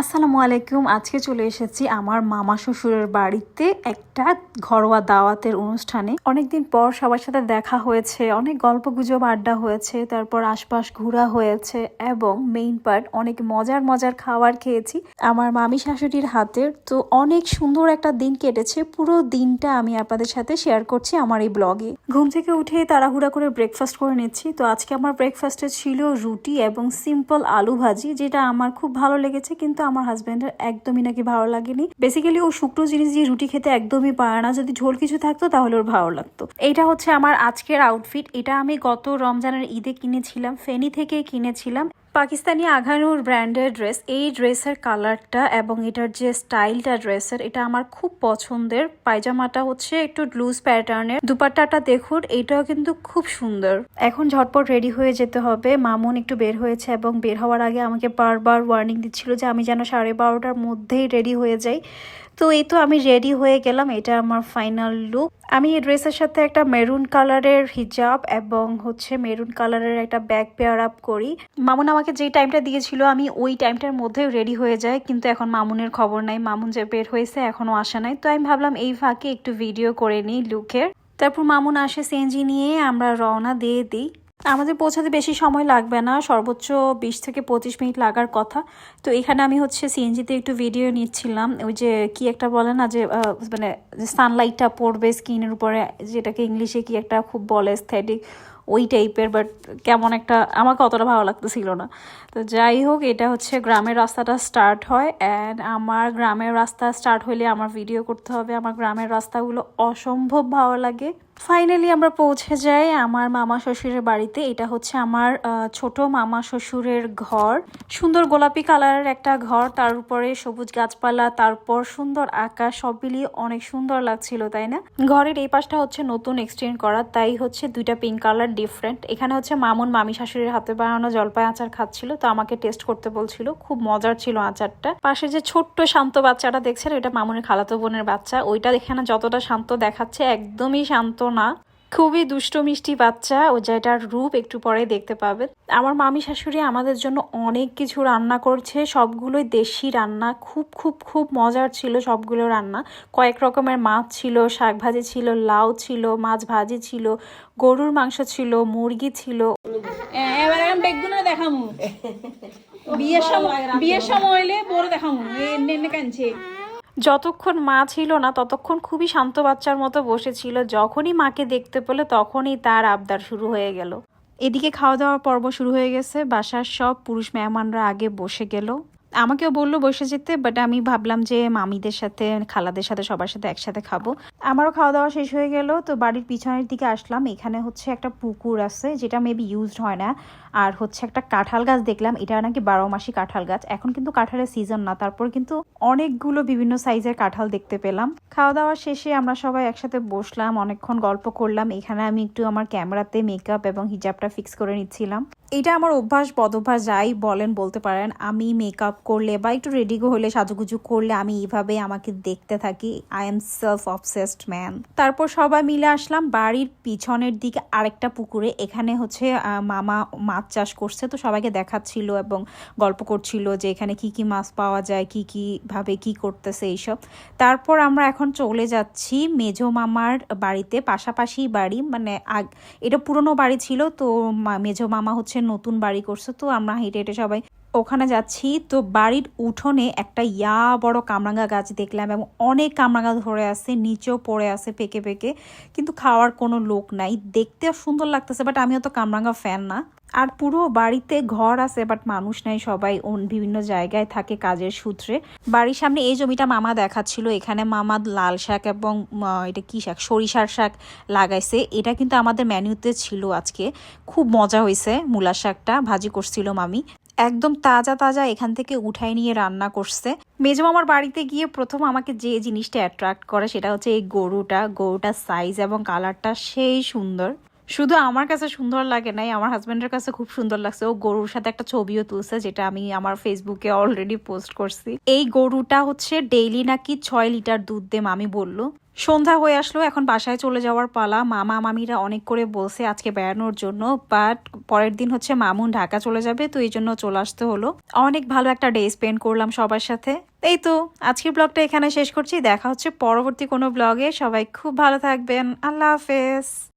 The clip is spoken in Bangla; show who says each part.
Speaker 1: আসসালামু আলাইকুম। আজকে চলে এসেছি আমার মামা শ্বশুরের বাড়িতে একটা ঘরোয়া দাওয়াতের অনুষ্ঠানে। অনেকদিন পর সবার সাথে দেখা হয়েছে, অনেক গল্প গুজব আড্ডা হয়েছে, তারপর আশপাশ ঘোরা হয়েছে এবং মেইন পার্ট অনেক মজার মজার খাবার খেয়েছি। আমার মামি শাশুড়ির হাতের তো অনেক সুন্দর একটা দিন কেটেছে। পুরো দিনটা আমি আপনাদের সাথে শেয়ার করছি আমার এই ব্লগে ঘুম থেকে উঠে তাড়াহুড়া করে ব্রেকফাস্ট করে নিচ্ছি। তো আজকে আমার ব্রেকফাস্টে ছিল রুটি এবং সিম্পল আলু ভাজি, যেটা আমার খুব ভালো লেগেছে। কিন্তু আমার হাজব্যান্ডের একদমই নাকি ভালো লাগেনি। বেসিক্যালি ও শুকনো জিনিস দিয়ে রুটি খেতে একদমই পারে না। যদি ঝোল কিছু থাকতো তাহলে ওর ভালো লাগতো। এইটা হচ্ছে আমার আজকের আউটফিট এটা আমি গত রমজানের ঈদে কিনেছিলাম। ফেনি থেকে কিনেছিলাম। পাকিস্তানি আঘানুর ব্র্যান্ডের ড্রেস, এই ড্রেসের কালারটা এবং এটার যে স্টাইলটা ড্রেসের, এটা আমার খুব পছন্দের। পায়জামাটা হচ্ছে একটু লুজ প্যাটার্নের দুপাট্টাটা দেখুন, এটাও কিন্তু খুব সুন্দর। এখন ঝটপট রেডি হয়ে যেতে হবে। মামুন একটু বের হয়েছে এবং বের হওয়ার আগে আমাকে বারবার ওয়ার্নিং দিচ্ছিল যে আমি যেন সাড়ে বারোটার মধ্যেই রেডি হয়ে যাই। তো এই তো আমি রেডি হয়ে গেলাম, এটা আমার ফাইনাল লুক আমি এই ড্রেসের সাথে একটা মেরুন কালারের হিজাব এবং হচ্ছে মেরুন কালারের একটা ব্যাগ পেয়ার আপ করি। মামুন আমাকে যেই টাইমটা দিয়েছিল, আমি ওই টাইমটার মধ্যে রেডি হয়ে যাই কিন্তু এখন মামুনের খবর নাই। মামুন যে বের হয়েছে, এখনও আসা নাই। তো আমি ভাবলাম, এই ফাঁকে একটু ভিডিও করে নিই লুকের তারপর মামুন আসে সেঞ্জি নিয়ে, আমরা রওনা দিয়ে দিই। আমাদের পৌঁছাতে বেশি সময় লাগবে না, সর্বোচ্চ বিশ থেকে পঁচিশ মিনিট লাগার কথা। তো এখানে আমি হচ্ছে সিএনজিতে একটু ভিডিও নিচ্ছিলাম, ওই যে কি একটা বলে না যে মানে সানলাইটটা পড়বে স্কিনের উপরে, যেটাকে ইংলিশে কি একটা খুব বলে স্থেটিক ওই টাইপের বাট কেমন একটা, আমাকে অতটা ভালো লাগতেছিল না। তো যাই হোক, এটা হচ্ছে গ্রামের রাস্তাটা স্টার্ট হয় অ্যান্ড আমার গ্রামের রাস্তা স্টার্ট হলে আমার ভিডিও করতে হবে। আমার গ্রামের রাস্তাগুলো অসম্ভব ভালো লাগে। ফাইনালি আমরা পৌঁছে যাই আমার মামা শ্বশুরের বাড়িতে। এটা হচ্ছে আমার ছোট মামা শ্বশুরের ঘর। সুন্দর গোলাপি কালারের একটা ঘর, তার উপরে সবুজ গাছপালা, তারপর সুন্দর আকাশ, সব মিলিয়ে অনেক সুন্দর লাগছিল, তাই না? ঘরের এই পাশটা হচ্ছে নতুন এক্সটেন্ড করা, তাই হচ্ছে দুইটা পিঙ্ক কালার ডিফারেন্ট এখানে হচ্ছে মামুন মামি শাশুড়ির হাতে বানানো জলপাই আচার খাচ্ছিল তো আমাকে টেস্ট করতে বলছিল। খুব মজার ছিল আচারটা। পাশে যে ছোট্ট শান্ত বাচ্চাটা দেখছেন, ওইটা মামুনের খালাতো বোনের বাচ্চা। ওইটা এখানে যতটা শান্ত দেখাচ্ছে, একদমই শান্ত না। খুবই দুষ্ট, মিষ্টি বাচ্চা ও যেটার রূপ একটু পরে দেখতে পাবেন আমার মামি শাশুড়ি আমাদের জন্য অনেক কিছু রান্না করছে, সবগুলোই দেশি রান্না, খুব খুব খুব মজার ছিল সবগুলো রান্না। কয়েক রকমের মাছ ছিল শাক ভাজি ছিল, লাউ ছিল, মাছ ভাজি ছিল, গরুর মাংস ছিল, মুরগি ছিল।
Speaker 2: দেখামু। বিয়ের সময় বিয়ের সময় হইলে পরে দেখামু কানছে
Speaker 1: যতক্ষণ মা ছিল না, ততক্ষণ খুবই শান্ত বাচ্চার মতো বসেছিল। যখনই মাকে দেখতে পেল, তখনই তার আবদার শুরু হয়ে গেল। এদিকে খাওয়া দাওয়ার পর্ব শুরু হয়ে গেছে। বাসার সব পুরুষ মেহমানরা আগে বসে গেল। আমাকেও বলল বসে যেতে বাট আমি ভাবলাম যে মামিদের সাথে, খালাদের সাথে, সবার সাথে একসাথে খাব। আমারও খাওয়া দাওয়া শেষ হয়ে গেল, তো বাড়ির পিছনের দিকে আসলাম। এখানে হচ্ছে একটা পুকুর আছে, যেটা মেবি ইউজড হয় না। আর হচ্ছে একটা কাঁঠাল গাছ দেখলাম, এটা নাকি বারো মাসি কাঁঠাল গাছ। এখন কিন্তু কাঁঠালের সিজন না, তারপর কিন্তু অনেকগুলো বিভিন্ন সাইজের কাঁঠাল দেখতে পেলাম। খাওয়া দাওয়া শেষে আমরা সবাই একসাথে বসলাম, অনেকক্ষণ গল্প করলাম। এখানে আমি একটু আমার ক্যামেরাতে মেকআপ এবং হিজাবটা ফিক্স করে নিচ্ছিলাম। এটা আমার অভ্যাস বদভ্যাস যাই বলেন, বলতে পারেন। আমি মেকআপ করলে বা একটু রেডি হলে, সাজুগুজু করলে আমি এইভাবে আমাকে দেখতে থাকি। I am self obsessed man তারপর সবাই মিলে আসলাম, বাড়ির পিছনের দিকে আরেকটা পুকুরে। এখানে হচ্ছে মামা মাছ চাষ করছে, তো সবাইকে দেখাচ্ছিল এবং গল্প করছিল যে এখানে কি কি মাছ পাওয়া যায়, কি কি ভাবে কি করতেছে এইসব। তারপর আমরা এখন চলে যাচ্ছি মেজো মামার বাড়িতে, পাশাপাশি বাড়ি মানে আগ, এটা পুরনো বাড়ি ছিল, তো মেজো মামা হচ্ছে নতুন বাড়ি করছে, তো আমরা হেঁটে হেঁটে সবাই ওখানে যাচ্ছি। তো বাড়ির উঠোনে একটা ইয়া বড় কামরাঙ্গা গাছ দেখলাম এবং অনেক কামরাঙ্গা ধরে আছে, নিচেও পড়ে আছে পেকে পেকে। কিন্তু খাওয়ার কোনো লোক নাই। দেখতে সুন্দর লাগতেছে বাট আমিও তো কামরাঙ্গা ফ্যান না। আর পুরো বাড়িতে ঘর আছে বাট মানুষ নাই, সবাই বিভিন্ন জায়গায় থাকে কাজের সূত্রে। বাড়ির সামনে এই জমিটা মামা দেখাচ্ছিল। এখানে মামা লাল শাক এবং এটা কি শাক? সরিষার শাক লাগাইছে। এটা কিন্তু আমাদের মেনুতে ছিল আজকে। খুব মজা হয়েছে মূলা শাকটা ভাজি করছিল মামি একদম তাজা তাজা এখান থেকে উঠাই নিয়ে রান্না করছে। মেজো মামার বাড়িতে গিয়ে প্রথম আমাকে যে জিনিসটা অ্যাট্রাক্ট করে সেটা হচ্ছে এই গরুটা। গরুটার সাইজ এবং কালারটা সেই সুন্দর। শুধু আমার কাছে সুন্দর লাগে নাই, আমার হাজবেন্ডের কাছে খুব সুন্দর লাগছে। ও গরুর সাথে একটা ছবিও তুলছে, যেটা আমি আমার ফেসবুকে অলরেডি পোস্ট করছি। এই গরুটা হচ্ছে ডেইলি নাকি ছয় লিটার দুধ দেম আমি বলল। সন্ধ্যা হয়ে আসলো, এখন বাসায় চলে যাওয়ার পালা। মামা মামিরা অনেক করে বলছে আজকে বেড়ানোর জন্য বাট পরের দিন হচ্ছে মামুন ঢাকা চলে যাবে, তো এই জন্য চলে আসতে হলো। অনেক ভালো একটা ডে স্পেন্ড করলাম সবার সাথে। এই তো, আজকের ব্লগটা এখানে শেষ করছি। দেখা হচ্ছে পরবর্তী কোনো ব্লগে সবাই খুব ভালো থাকবেন। আল্লাহ হাফেজ।